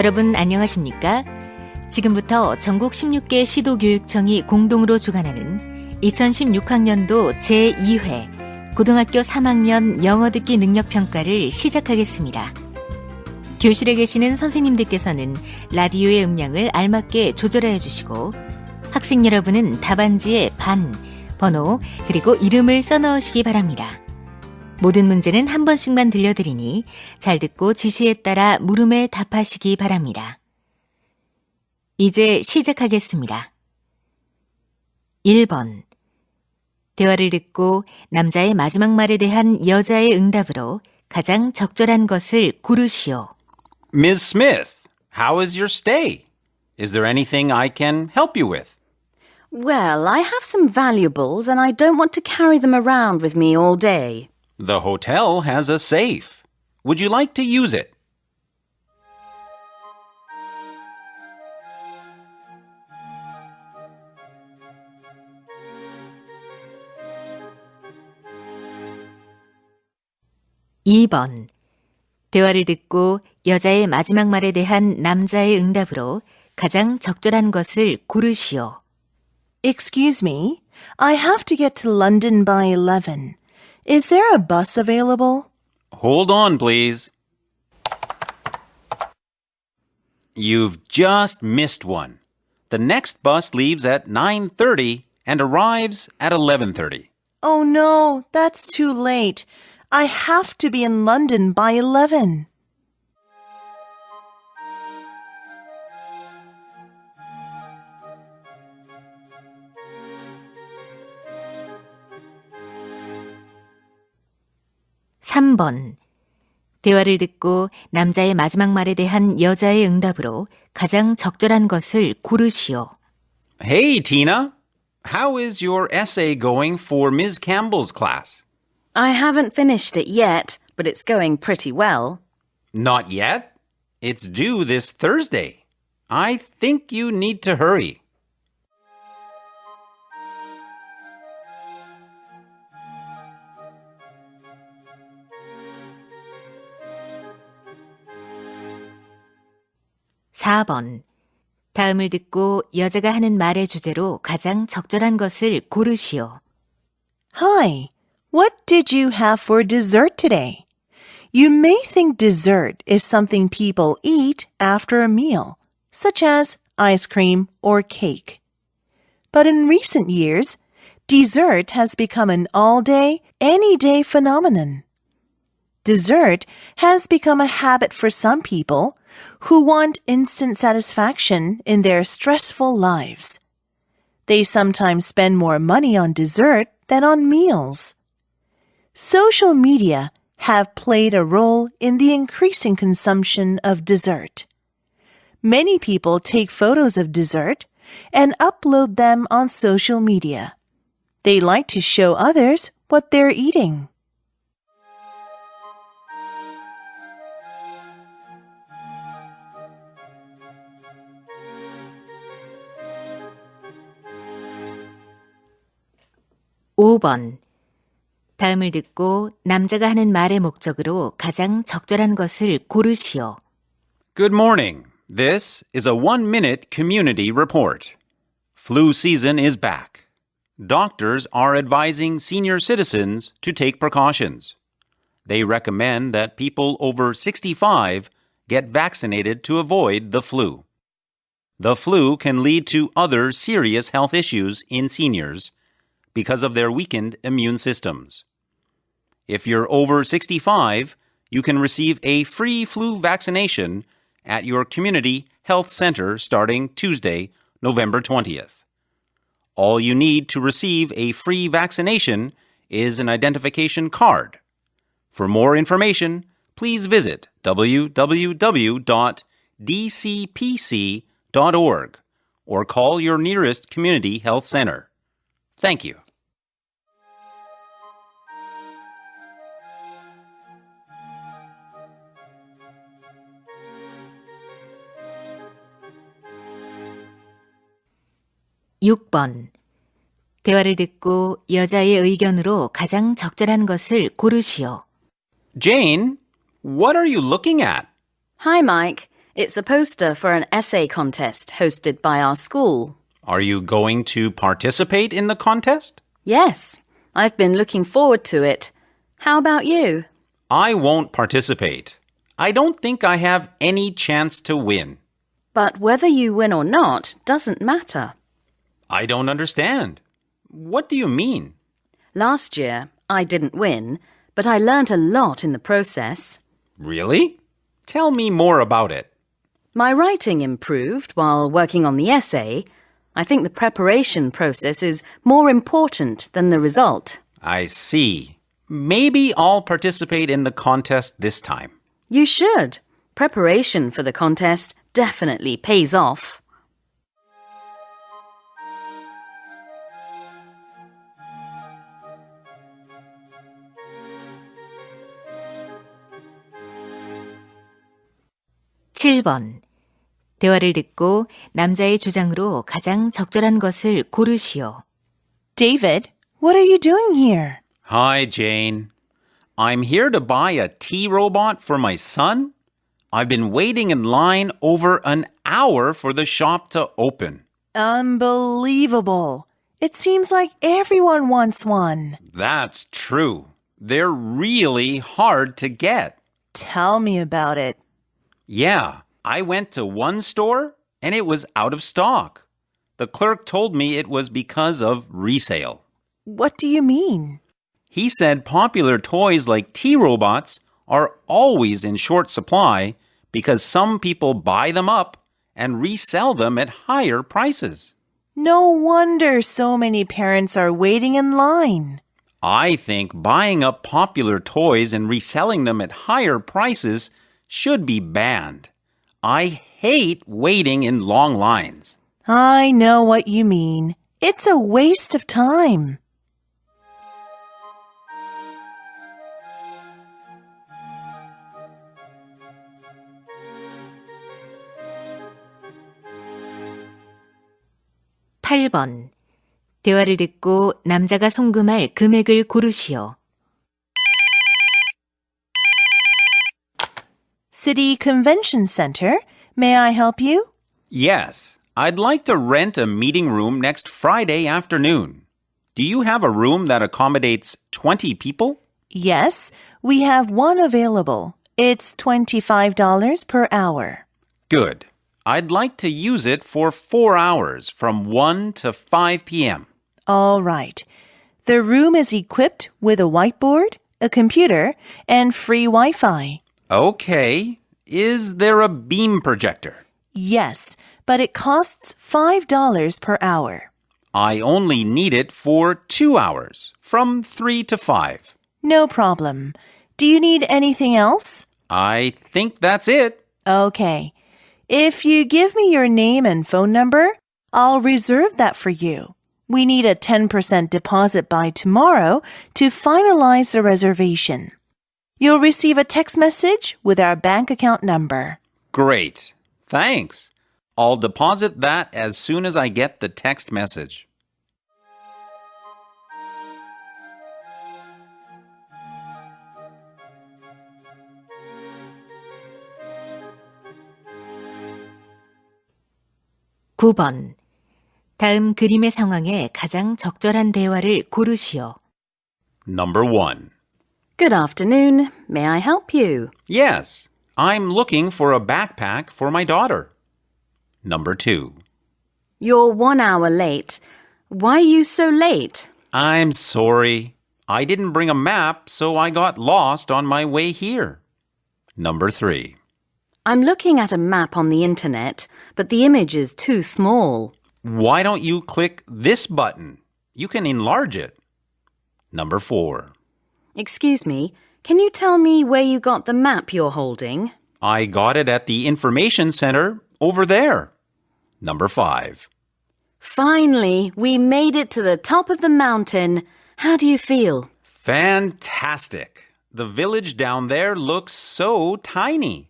여러분 안녕하십니까? 지금부터 전국 16개 시도교육청이 공동으로 주관하는 2016학년도 제2회 고등학교 3학년 영어 듣기 능력 평가를 시작하겠습니다. 교실에 계시는 선생님들께서는 라디오의 음량을 알맞게 조절하여 주시고 학생 여러분은 답안지에 반, 번호, 그리고 이름을 써 넣으시기 바랍니다. 모든 문제는 한 번씩만 들려드리니 잘 듣고 지시에 따라 물음에 답하시기 바랍니다. 이제 시작하겠습니다. 1번. 대화를 듣고 남자의 마지막 말에 대한 여자의 응답으로 가장 적절한 것을 고르시오. Ms. Smith, how is your stay? Is there anything I can help you with? Well, I have some valuables and I don't want to carry them around with me all day. The hotel has a safe. Would you like to use it? 이 번 대화를 듣고 여자의 마지막 말에 대한 남자의 응답으로 가장 적절한 것을 고르시오. Excuse me, I have to get to London by 11. Is there a bus available? Hold on, please. You've just missed one. The next bus leaves at 9:30 and arrives at 11:30. Oh no, that's too late. I have to be in London by 11. 삼번 대화를 듣고 남자의 마지막 말에 대한 여자의 응답으로 가장 적절한 것을 고르시오. Hey, Tina. How is your essay going for Ms. Campbell's class? I haven't finished it yet, but it's going pretty well. Not yet. It's due this Thursday. I think you need to hurry. 사번 다음을 듣고 여자가 하는 말의 주제로 가장 적절한 것을 고르시오. Hi, what did you have for dessert today? You may think dessert is something people eat after a meal, such as ice cream or cake. But in recent years, dessert has become an all day, any day phenomenon. Dessert has become a habit for some people who want instant satisfaction in their stressful lives. They sometimes spend more money on dessert than on meals. Social media have played a role in the increasing consumption of dessert. Many people take photos of dessert and upload them on social media. They like to show others what they're eating. 오번 다음을 듣고 남자가 하는 말의 목적으로 가장 적절한 것을 고르시오. Good morning. This is a one minute community report. Flu season is back. Doctors are advising senior citizens to take precautions. They recommend that people over 65 get vaccinated to avoid the flu. The flu can lead to other serious health issues in seniors because of their weakened immune systems. If you're over 65, you can receive a free flu vaccination at your community health center starting Tuesday, November 20th. All you need to receive a free vaccination is an identification card. For more information, please visit www.dcpc.org or call your nearest community health center. Thank you. 육 번 대화를 듣고 여자의 의견으로 가장 적절한 것을 고르시오. Jane, what are you looking at? Hi, Mike. It's a poster for an essay contest hosted by our school. Are you going to participate in the contest? Yes, I've been looking forward to it. How about you? I won't participate. I don't think I have any chance to win. But whether you win or not doesn't matter. I don't understand. What do you mean? Last year, I didn't win, but I learnt a lot in the process. Really? Tell me more about it. My writing improved while working on the essay. I think the preparation process is more important than the result. I see. Maybe I'll participate in the contest this time. You should. Preparation for the contest definitely pays off. 칠 번 대화를 듣고 남자의 주장으로 가장 적절한 것을 고르시오. David, what are you doing here? Hi, Jane. I'm here to buy a tea robot for my son. I've been waiting in line over an hour for the shop to open. Unbelievable. It seems like everyone wants one. That's true. They're really hard to get. Tell me about it. Yeah, I went to one store and it was out of stock. The clerk told me it was because of resale. What do you mean? He said popular toys like tea robots are always in short supply because some people buy them up and resell them at higher prices. No wonder so many parents are waiting in line. I think buying up popular toys and reselling them at higher prices should be banned. I hate waiting in long lines. I know what you mean. It's a waste of time. 팔 번 대화를 듣고 남자가 송금할 금액을 고르시오. City Convention Center. May I help you? Yes, I'd like to rent a meeting room next Friday afternoon. Do you have a room that accommodates 20 people? Yes, we have one available. It's $25 per hour. Good. I'd like to use it for four hours from 1 to 5 p.m. All right. The room is equipped with a whiteboard, a computer, and free Wi Fi. Okay. Is there a beam projector? Yes, but it costs $5 per hour. I only need it for two hours, from 3 to 5. No problem. Do you need anything else? I think that's it. Okay. If you give me your name and phone number, I'll reserve that for you. We need a 10% deposit by tomorrow to finalize the reservation. You'll receive a text message with our bank account number. Great. Thanks. I'll deposit that as soon as I get the text message. 구 번 다음 그림의 상황에 가장 적절한 대화를 고르시오. Number 1. Good afternoon. May I help you? Yes, I'm looking for a backpack for my daughter. Number 2. You're one hour late. Why are you so late? I'm sorry. I didn't bring a map, so I got lost on my way here. Number 3. I'm looking at a map on the internet, but the image is too small. Why don't you click this button? You can enlarge it. Number 4. Excuse me, can you tell me where you got the map you're holding? I got it at the information center over there. Number 5. Finally, we made it to the top of the mountain. How do you feel? Fantastic. The village down there looks so tiny.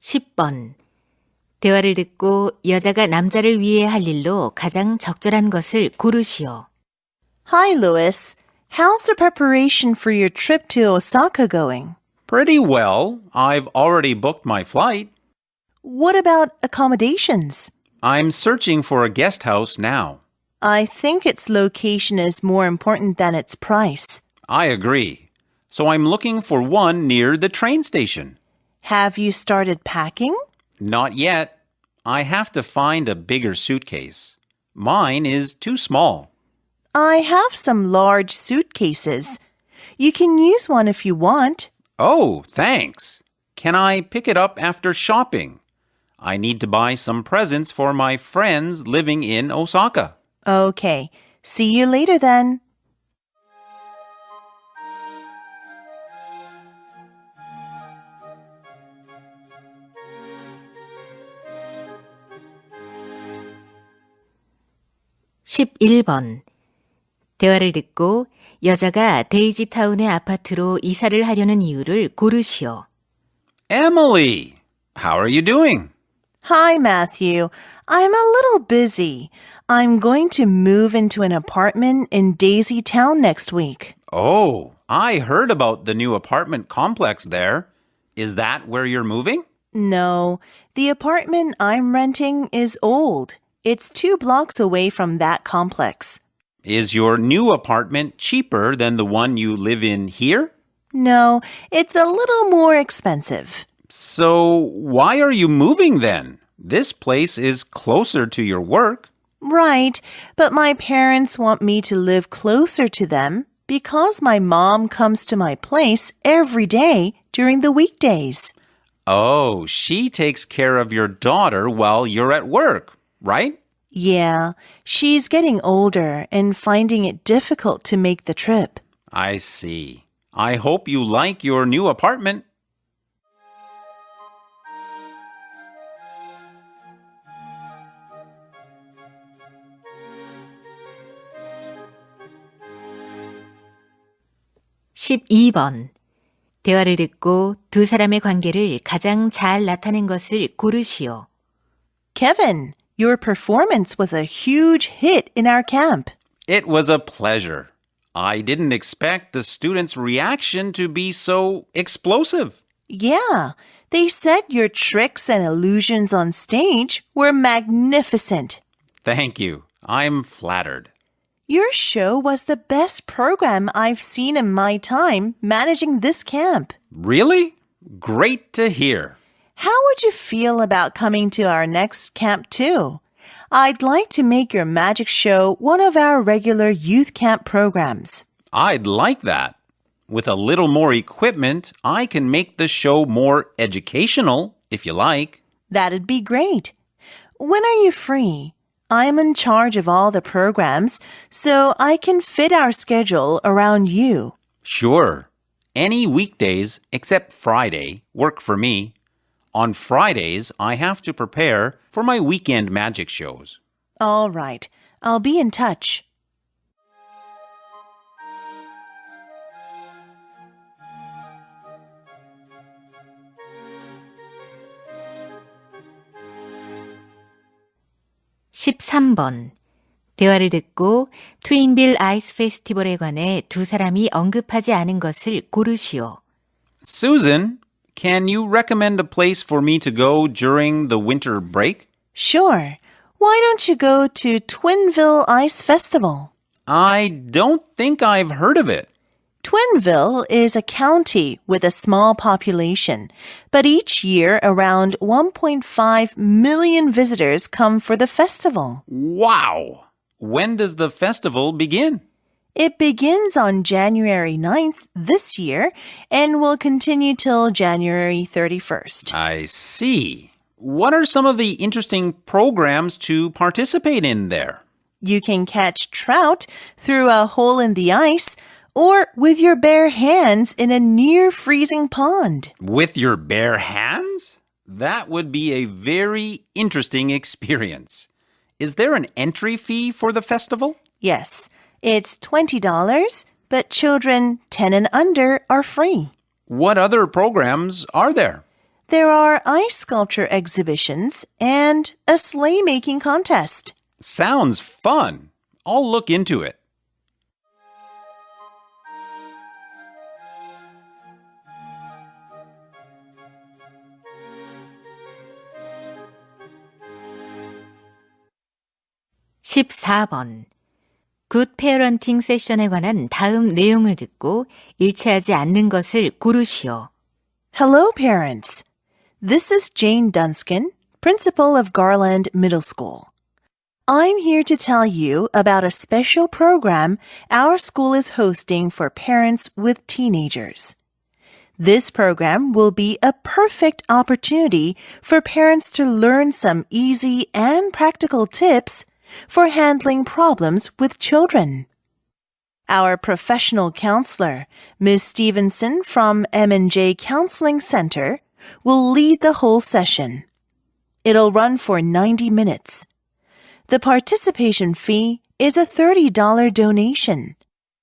십 번 대화를 듣고 여자가 남자를 위해 할 일로 가장 적절한 것을 고르시오. Hi, Louis. How's the preparation for your trip to Osaka going? Pretty well. I've already booked my flight. What about accommodations? I'm searching for a guest house now. I think its location is more important than its price. I agree. So I'm looking for one near the train station. Have you started packing? Not yet. I have to find a bigger suitcase. Mine is too small. I have some large suitcases. You can use one if you want. Oh, thanks. Can I pick it up after shopping? I need to buy some presents for my friends living in Osaka. Okay. See you later then. 십일 번 대화를 듣고 여자가 데이지 타운의 아파트로 이사를 하려는 이유를 고르시오. Emily, how are you doing? Hi, Matthew. I'm a little busy. I'm going to move into an apartment in Daisy Town next week. Oh, I heard about the new apartment complex there. Is that where you're moving? No, the apartment I'm renting is old. It's two blocks away from that complex. Is your new apartment cheaper than the one you live in here? No, it's a little more expensive. So, why are you moving then? This place is closer to your work. Right, but my parents want me to live closer to them because my mom comes to my place every day during the weekdays. Oh, she takes care of your daughter while you're at work, right? Yeah, she's getting older and finding it difficult to make the trip. I see. I hope you like your new apartment. 십이 번 대화를 듣고 두 사람의 관계를 가장 잘 나타낸 것을 고르시오. Kevin, your performance was a huge hit in our camp. It was a pleasure. I didn't expect the students' reaction to be so explosive. Yeah, they said your tricks and illusions on stage were magnificent. Thank you. I'm flattered. Your show was the best program I've seen in my time managing this camp. Really? Great to hear. How would you feel about coming to our next camp too? I'd like to make your magic show one of our regular youth camp programs. I'd like that. With a little more equipment, I can make the show more educational, if you like. That'd be great. When are you free? I'm in charge of all the programs, so I can fit our schedule around you. Sure. Any weekdays except Friday work for me. On Fridays, I have to prepare for my weekend magic shows. All right. I'll be in touch. 십삼 번 대화를 듣고 트윈빌 아이스 페스티벌에 관해 두 사람이 언급하지 않은 것을 고르시오. Susan, can you recommend a place for me to go during the winter break? Sure. Why don't you go to Twinville Ice Festival? I don't think I've heard of it. Twinville is a county with a small population, but each year around 1.5 million visitors come for the festival. Wow! When does the festival begin? It begins on January 9th this year and will continue till January 31st. I see. What are some of the interesting programs to participate in there? You can catch trout through a hole in the ice or with your bare hands in a near freezing pond. With your bare hands? That would be a very interesting experience. Is there an entry fee for the festival? Yes, it's $20, but children 10 and under are free. What other programs are there? There are ice sculpture exhibitions and a sleigh making contest. Sounds fun. I'll look into it. (14번) 굿 페어런팅 세션에 관한 다음 내용을 듣고 일치하지 않는 것을 고르시오. Hello, parents. This is Jane Dunscan, principal of Garland Middle School. I'm here to tell you about a special program our school is hosting for parents with teenagers. This program will be a perfect opportunity for parents to learn some easy and practical tips for handling problems with children. Our professional counselor, Ms. Stevenson from M&J Counseling Center, will lead the whole session. It'll run for 90 minutes. The participation fee is a $30 donation,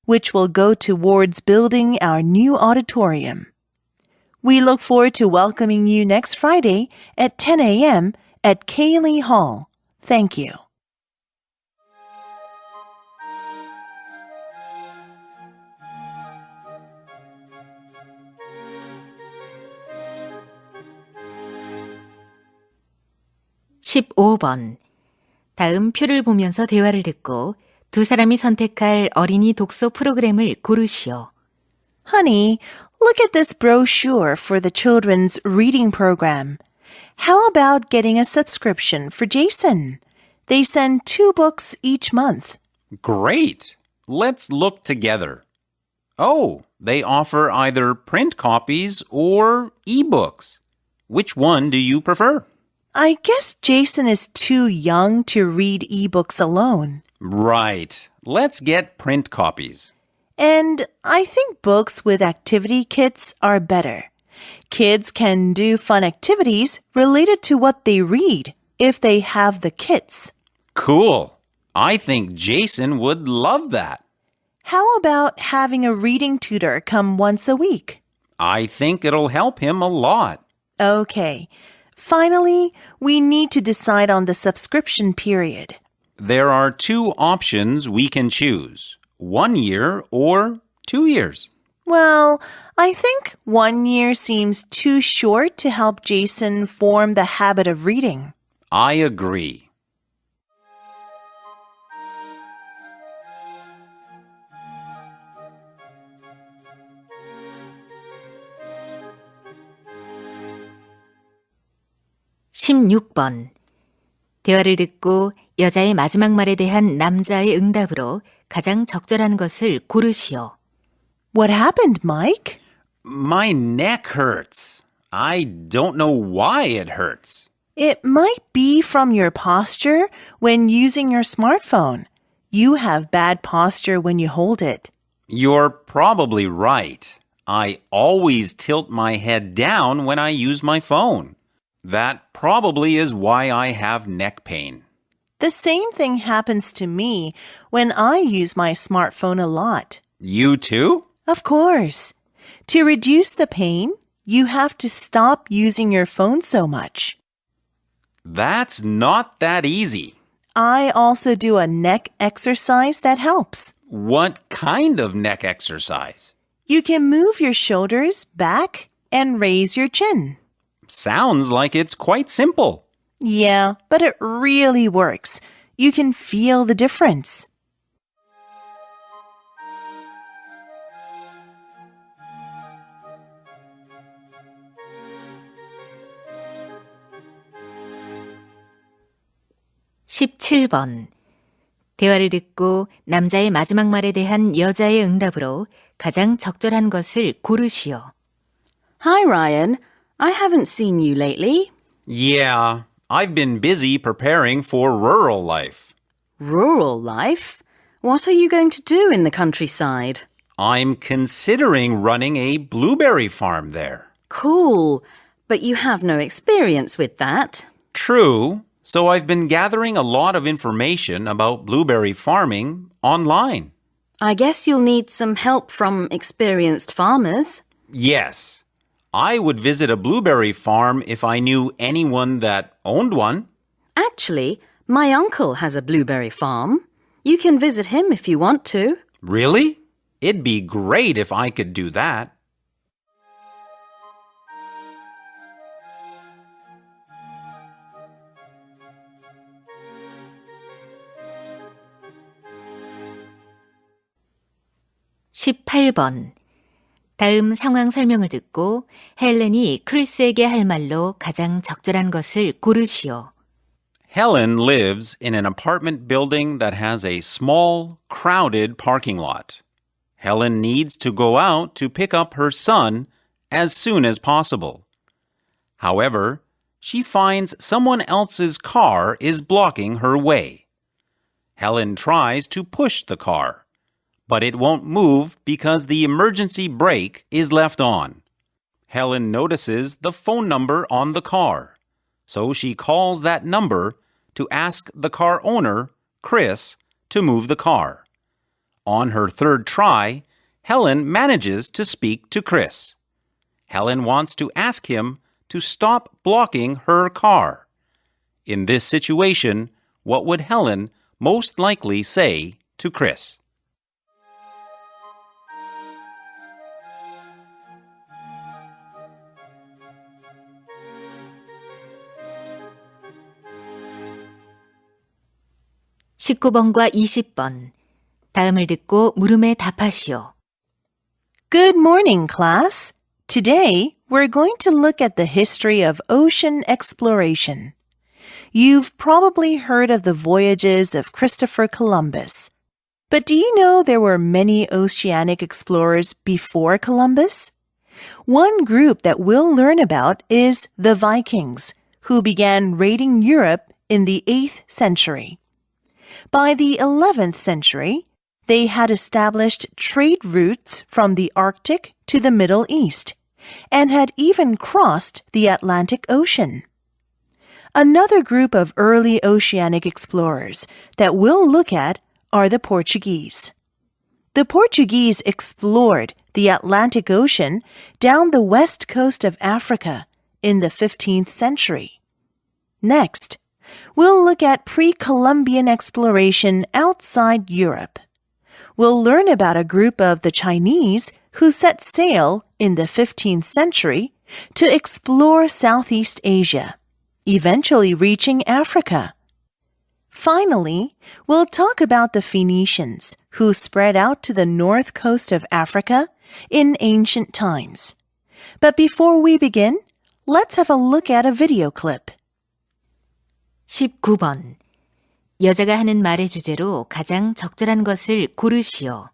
which will go towards building our new auditorium. We look forward to welcoming you next Friday at 10 a.m. at Cayley Hall. Thank you. 십오 번 다음 표를 보면서 대화를 듣고 두 사람이 선택할 어린이 독서 프로그램을 고르시오. Honey, look at this brochure for the children's reading program. How about getting a subscription for Jason? They send two books each month. Great. Let's look together. Oh, they offer either print copies or ebooks. Which one do you prefer? I guess Jason is too young to read ebooks alone. Right. Let's get print copies. And I think books with activity kits are better. Kids can do fun activities related to what they read if they have the kits. Cool. I think Jason would love that. How about having a reading tutor come once a week? I think it'll help him a lot. Okay. Finally, we need to decide on the subscription period. There are two options we can choose one year or two years. Well, I think one year seems too short to help Jason form the habit of reading. I agree. 십육 번 대화를 듣고 여자의 마지막 말에 대한 남자의 응답으로 가장 적절한 것을 고르시오. What happened, Mike? My neck hurts. I don't know why it hurts. It might be from your posture when using your smartphone. You have bad posture when you hold it. You're probably right. I always tilt my head down when I use my phone. That probably is why I have neck pain. The same thing happens to me when I use my smartphone a lot. You too? Of course. To reduce the pain, you have to stop using your phone so much. That's not that easy. I also do a neck exercise that helps. What kind of neck exercise? You can move your shoulders back and raise your chin. Sounds like it's quite simple. Yeah, but it really works. You can feel the difference. 십칠 번 대화를 듣고 남자의 마지막 말에 대한 여자의 응답으로 가장 적절한 것을 고르시오. Hi, Ryan. I haven't seen you lately. Yeah, I've been busy preparing for rural life. Rural life? What are you going to do in the countryside? I'm considering running a blueberry farm there. Cool. But you have no experience with that. True, so I've been gathering a lot of information about blueberry farming online. I guess you'll need some help from experienced farmers. Yes, I would visit a blueberry farm if I knew anyone that owned one. Actually, my uncle has a blueberry farm. You can visit him if you want to. Really? It'd be great if I could do that. (18번) 다음 상황 설명을 듣고 헬렌이 크리스에게 할 말로 가장 적절한 것을 고르시오. Helen lives in an apartment building that has a small, crowded parking lot. Helen needs to go out to pick up her son as soon as possible. However, she finds someone else's car is blocking her way. Helen tries to push the car, but it won't move because the emergency brake is left on. Helen notices the phone number on the car, so she calls that number to ask the car owner, Chris, to move the car. On her third try, Helen manages to speak to Chris. Helen wants to ask him to stop blocking her car. In this situation, what would Helen most likely say to Chris? 십구 번과 이십 번 다음을 듣고 물음에 답하시오. Good morning, class. Today, we're going to look at the history of ocean exploration. You've probably heard of the voyages of Christopher Columbus. But do you know there were many oceanic explorers before Columbus? One group that we'll learn about is the Vikings, who began raiding Europe in the 8th century. By the 11th century, they had established trade routes from the Arctic to the Middle East and had even crossed the Atlantic Ocean. Another group of early oceanic explorers that we'll look at are the Portuguese. The Portuguese explored the Atlantic Ocean down the west coast of Africa in the 15th century. Next, we'll look at pre Columbian exploration outside Europe. We'll learn about a group of the Chinese who set sail in the 15th century to explore Southeast Asia, eventually reaching Africa. Finally, we'll talk about the Phoenicians who spread out to the north coast of Africa in ancient times. But before we begin, let's have a look at a video clip. 십구 번 여자가 하는 말의 주제로 가장 적절한 것을 고르시오.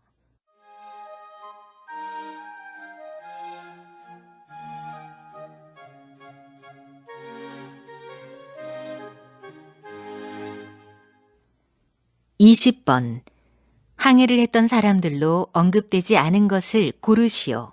이십 번 항해를 했던 사람들로 언급되지 않은 것을 고르시오.